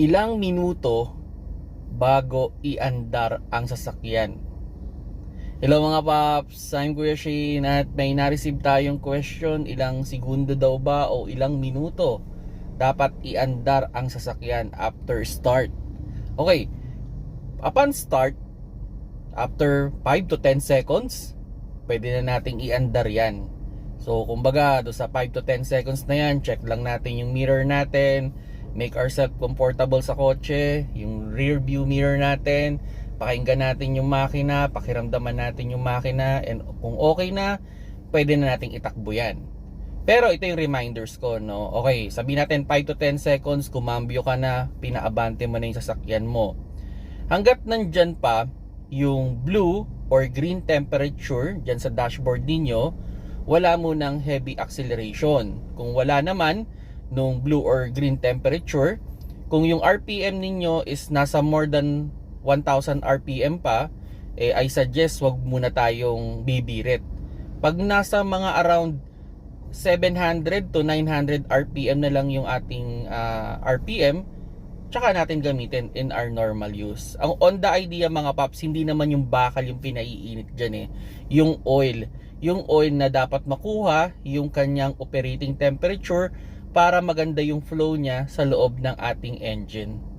ilang minuto bago iandar ang sasakyan. Hello mga paps, I'm Kuya Shane at may na-receive tayong question ilang segundo daw ba o ilang minuto dapat iandar ang sasakyan after start. Okay, upon start, after 5 to 10 seconds, pwede na nating iandar yan. So, kumbaga, do sa 5 to 10 seconds na yan, check lang natin yung mirror natin, make ourselves comfortable sa kotse, yung rear view mirror natin, pakinggan natin yung makina, pakiramdaman natin yung makina, and kung okay na, pwede na nating itakbo yan. Pero ito yung reminders ko, no? Okay, sabihin natin 5 to 10 seconds, kumambyo ka na, pinaabante mo na yung sasakyan mo. Hanggat nandyan pa, yung blue or green temperature dyan sa dashboard ninyo, wala mo ng heavy acceleration. Kung wala naman, nung blue or green temperature, kung yung RPM ninyo is nasa more than 1000 RPM pa, eh, I suggest wag muna tayong bibirit. Pag nasa mga around 700 to 900 RPM na lang yung ating ah, RPM, tsaka natin gamitin in our normal use. Ang on the idea mga paps, hindi naman yung bakal yung pinaiinit dyan eh. Yung oil. Yung oil na dapat makuha, yung kanyang operating temperature para maganda yung flow niya sa loob ng ating engine.